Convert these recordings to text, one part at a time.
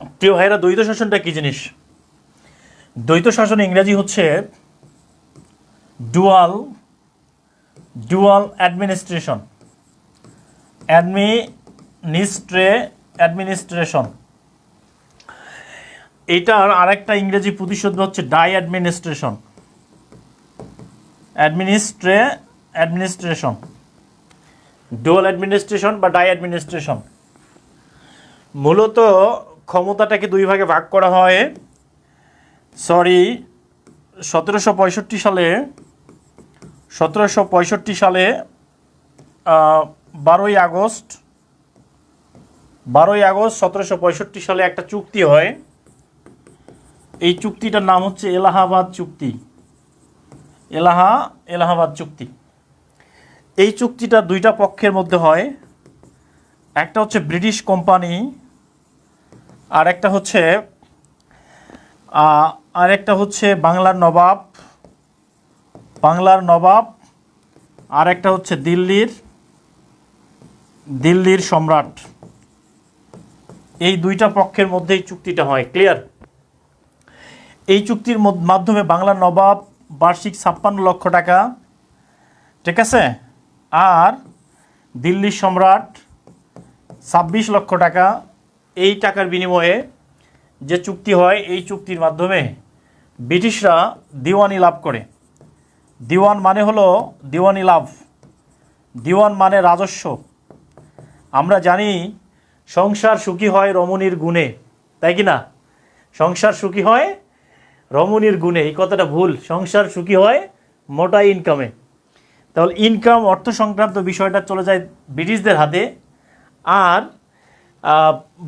প্রিয় ভাইরা দ্বৈত শাসনটা কী জিনিস? দ্বৈত শাসন ইংরেজি হচ্ছে ডুয়াল ডুয়াল অ্যাডমিনিস্ট্রেশন অ্যাডমিনিস্ট্রে অ্যাডমিনিস্ট্রেশন এইটার আরেকটা ইংরেজি প্রতিশোধ হচ্ছে die administration অ্যাডমিনিস্ট্রে administration dual administration বা ডাই অ্যাডমিনিস্ট্রেশন মূলত ক্ষমতাটাকে দুই ভাগে ভাগ করা হয়। সরি সতেরোশো পঁয়ষট্টি সালে, সতেরোশো পঁয়ষট্টি সালে বারোই আগস্ট বারোই আগস্ট সতেরোশো পঁয়ষট্টি সালে একটা চুক্তি হয়। এই চুক্তিটার নাম হচ্ছে এলাহাবাদ চুক্তি। এলাহা, এলাহাবাদ চুক্তি। এই চুক্তিটা দুইটা পক্ষের মধ্যে হয়। একটা হচ্ছে ব্রিটিশ কোম্পানি আর একটা হচ্ছে আর একটা হচ্ছে বাংলার নবাব বাংলার নবাব আর একটা হচ্ছে দিল্লির দিল্লির সম্রাট। এই দুইটা পক্ষের মধ্যেই চুক্তিটা হয় ক্লিয়ার এই চুক্তির মাধ্যমে বাংলার নবাব বার্ষিক ছাপ্পান্ন লক্ষ টাকা, ঠিক আছে? আর দিল্লির সম্রাট ছাব্বিশ লক্ষ টাকা এই টাকার বিনিময়ে যে চুক্তি হয়, এই চুক্তির মাধ্যমে ব্রিটিশরা দিওয়ানি লাভ করে। দিওয়ান মানে হলো দিওয়ানি লাভ। দিওয়ান মানে রাজস্ব। আমরা জানি সংসার সুখী হয় রমণীর গুণে, তাই কি না? সংসার সুখী হয় রমণীর গুণে, এই কথাটা ভুল। সংসার সুখী হয় মোটা ইনকামে তাহলে ইনকাম অর্থ সংক্রান্ত বিষয়টা চলে যায় ব্রিটিশদের হাতে। আর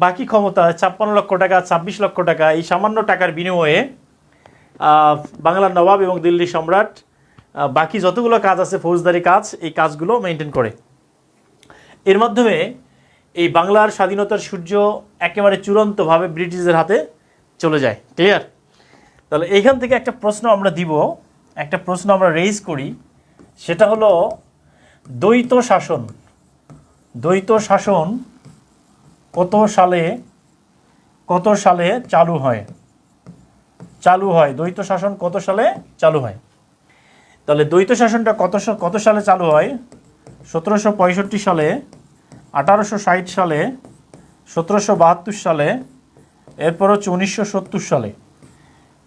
বাকি ক্ষমতা ছাপ্পান্ন লক্ষ টাকা, ছাব্বিশ লক্ষ টাকা, এই সামান্য টাকার বিনিময়ে বাংলার নবাব এবং দিল্লি সম্রাট বাকি যতগুলো কাজ আছে, ফৌজদারি কাজ, এই কাজগুলো মেনটেন করে। এর মাধ্যমে এই বাংলার স্বাধীনতার সূর্য একেবারে চূড়ান্তভাবে ব্রিটিশদের হাতে চলে যায়। ক্লিয়ার তাহলে এইখান থেকে একটা প্রশ্ন আমরা দিব, একটা প্রশ্ন আমরা রেইজ করি, সেটা হলো, দ্বৈত শাসন দ্বৈত শাসন কত সালে কত সালে চালু হয়? চালু হয়। দ্বৈত শাসন কত সালে চালু হয়? তাহলে দ্বৈত শাসনটা কত কত সালে চালু হয়? সতেরোশো পঁয়ষট্টি সালে, আঠারোশো ষাট সালে, সতেরোশো বাহাত্তর সালে, এরপর হচ্ছে উনিশশো সত্তর সালে।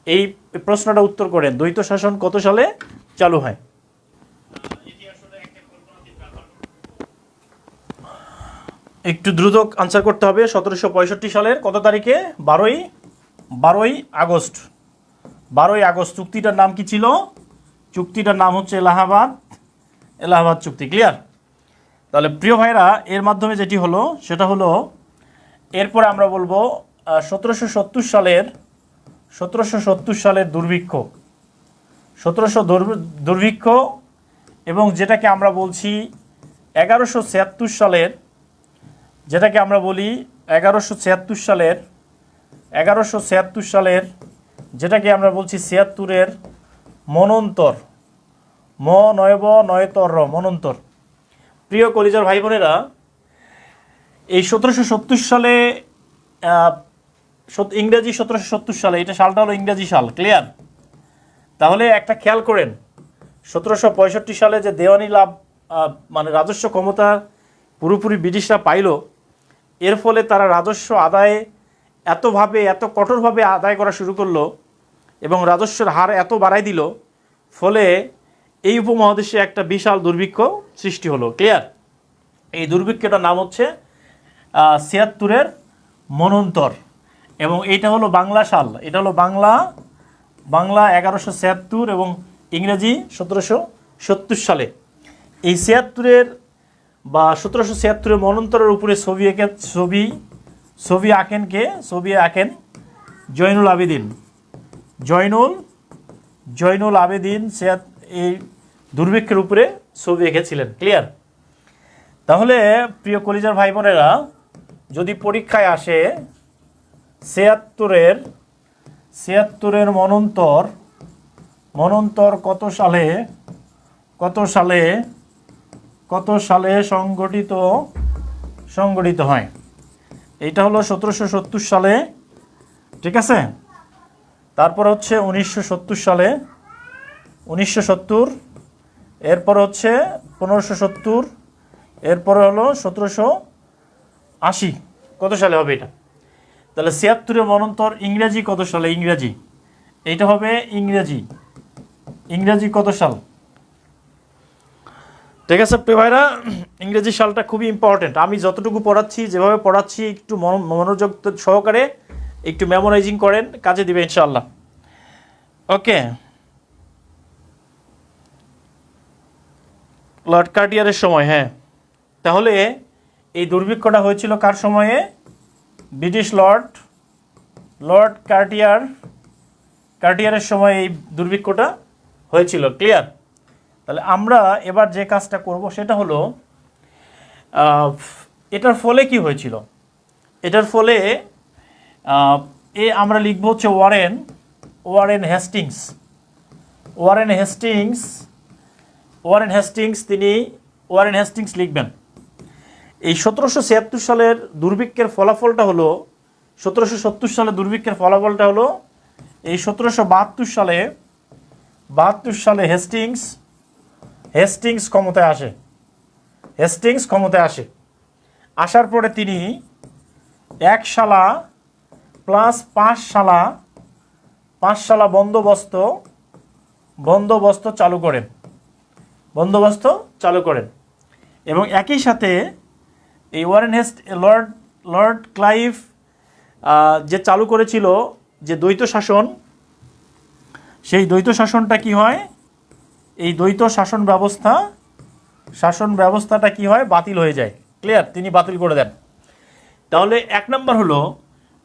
এই প্রশ্নটা উত্তর করেন। দ্বৈত শাসন কত সালে চালু হয়? একটু দ্রুত আনসার করতে হবে, সতেরোশো পঁয়ষট্টি সালের কত তারিখে? বারোই বারোই আগস্ট। বারোই আগস্ট, চুক্তিটার নাম কি ছিল? চুক্তিটার নাম হচ্ছে এলাহাবাদ এলাহাবাদ চুক্তি ক্লিয়ার তাহলে প্রিয় ভাইরা এর মাধ্যমে যেটি হলো, সেটা হলো, এরপরে আমরা বলব সতেরোশো সত্তর সালের, সতেরোশো সত্তর সালের দুর্ভিক্ষ। সতেরোশো দুর্ভিক্ষ এবং যেটাকে আমরা বলছি, এগারোশো ছিয়াত্তর সালের যেটাকে আমরা বলি এগারোশো ছিয়াত্তর সালের এগারোশো ছিয়াত্তর সালের যেটাকে আমরা বলছি ছিয়াত্তরের মনন্তর ম নয়ব নয়তর র, মনন্তর। প্রিয় কলিজার ভাই বোনেরা এই সতেরোশো সত্তর সালে ইংরেজি সতেরোশো সত্তর সালে এটা সালটা হলো ইংরেজি সাল ক্লিয়ার? তাহলে একটা খেয়াল করেন সতেরোশো পঁয়ষট্টি সালে যে দেওয়ানি লাভ মানে রাজস্ব ক্ষমতা পুরোপুরি ব্রিটিশরা পাইল এর ফলে তারা রাজস্ব আদায়ে এতভাবে, এত কঠোরভাবে আদায় করা শুরু করল এবং রাজস্বের হার এত বাড়াই দিল, ফলে এই উপমহাদেশে একটা বিশাল দুর্ভিক্ষ সৃষ্টি হলো। ক্লিয়ার এই দুর্ভিক্ষটার নাম হচ্ছে ছিয়াত্তরের মনন্তর। এবং এটা হলো বাংলা সাল। এটা হলো বাংলা বাংলা এগারোশো ছিয়াত্তর এবং ইংরেজি সতেরোশো সত্তর সালে। এই ছিয়াত্তরের বা সতেরোশো ছিয়াত্তরের মনন্তরের উপরে ছবি এঁকে ছবি ছবি আঁকেন কে ছবি আঁকেন জয়নুল আবেদিন। জয়নুল জয়নুল আবেদিন সিয়াত এই দুর্ভিক্ষের উপরে ছবি এঁকেছিলেন ক্লিয়ার তাহলে প্রিয় কলিজার ভাই বোনেরা যদি পরীক্ষায় আসে, ছিয়াত্তরের ছিয়াত্তরের মনন্তর মনন্তর কত সালে কত সালে কত সালে সংগঠিত সংগঠিত হয়? এটা হলো সতেরোশো সত্তর সালে, ঠিক আছে? তারপর হচ্ছে উনিশশো সত্তর সালে, উনিশশো সত্তর, এরপর হচ্ছে পনেরোশো সত্তর, এরপরে হলো সতেরোশো আশি। কত সালে হবে এটা? তাহলে ছিয়াত্তরের মনন্তর ইংরেজি কত সালে? ইংরেজি। এইটা হবে ইংরেজি। ইংরেজি কত সাল? ঠিক আছে, প্রিয় ভাইরা? ইংরেজি সালটা খুবই ইম্পর্টেন্ট আমি যতটুকু পড়াচ্ছি, যেভাবে পড়াচ্ছি, একটু মন- মনোযোগ সহকারে একটু মেমোরাইজিং করেন, কাজে দিবে ইনশাল্লাহ ওকে। লর্ড কার্টিয়ারের সময় হ্যাঁ। তাহলে এই দুর্ভিক্ষটা হয়েছিল কার সময়ে? ব্রিটিশ লর্ড লর্ড কার্টিয়ার কার্টিয়ারের সময় এই দুর্ভিক্ষটা হয়েছিল, ক্লিয়ার? তাহলে আমরা এবার যে কাজটা করব সেটা হলো এটার ফলে কি হয়েছিল? এটার ফলে এ আমরা লিখব হচ্ছে Warren Warren Hastings. Warren Hastings Warren Hastings তিনি ওয়ারেন হেস্টিংস লিখবেন। এই সতেরোশো ছিয়াত্তর সালের দুর্ভিক্ষের ফলাফলটা হলো, সতেরোশো সত্তর সালে দুর্ভিক্ষের ফলাফলটা হলো, এই সতেরোশো বাহাত্তর সালে বাহাত্তর সালে হেস্টিংস হেস্টিংস ক্ষমতায় আসে। হেস্টিংস ক্ষমতায় আসে। আসার পরে তিনি এক সালা প্লাস পাঁচ সালা পাঁচ সালা বন্দোবস্ত বন্দোবস্ত চালু করেন। বন্দোবস্ত চালু করেন। এবং একই সাথে এই Warren Hast lord lord Clive যে চালু করেছিল যে দ্বৈত শাসন, সেই দ্বৈত শাসনটা কি হয়? এই দ্বৈত শাসন ব্যবস্থা, শাসন ব্যবস্থাটা কি হয়? বাতিল হয়ে যায়। ক্লিয়ার তিনি বাতিল করে দেন। তাহলে এক নম্বর হলো,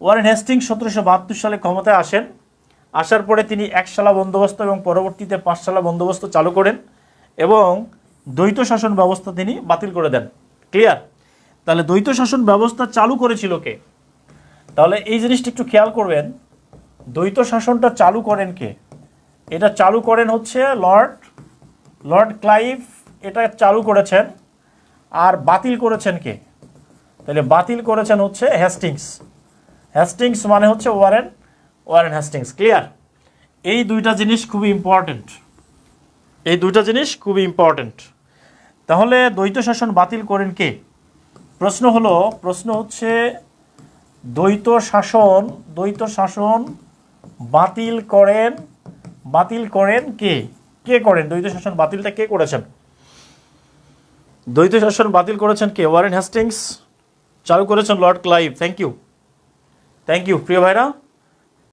ওয়ারেন হেস্টিং সতেরোশো বাহাত্তর সালে ক্ষমতায় আসেন। আসার পরে তিনি এক সালা বন্দোবস্ত এবং পরবর্তীতে পাঁচ সালা বন্দোবস্ত চালু করেন এবং দ্বৈত শাসন ব্যবস্থা তিনি বাতিল করে দেন। ক্লিয়ার তাহলে দ্বৈত শাসন ব্যবস্থা চালু করেছিল কে? তাহলে এই জিনিসটা একটু খেয়াল করবেন। দ্বৈত শাসনটা চালু করেন কে? এটা চালু করেন হচ্ছে লর্ড লর্ড ক্লাইভ এটা চালু করেছেন আর বাতিল করেছেন কে? তাহলে বাতিল করেছেন হচ্ছে হ্যাস্টিংস হ্যাস্টিংস মানে হচ্ছে ওয়ারেন ওয়ারেন হ্যাস্টিংস ক্লিয়ার? এই দুইটা জিনিস খুবই ইম্পর্টেন্ট এই দুইটা জিনিস খুবই ইম্পর্টেন্ট তাহলে দ্বৈত শাসন বাতিল করেন কে? প্রশ্ন হলো, প্রশ্ন হচ্ছে দ্বৈত শাসন দ্বৈত শাসন বাতিল করেন বাতিল করেন কে? কে করেন? দ্বৈত শাসন বাতিলটা কে করেছেন? দ্বৈত শাসন বাতিল করেছেন কে? ওয়ারেন হ্যাস্টিংস চালু করেছেন lord Clive. Thank you thank you প্রিয় ভাইরা।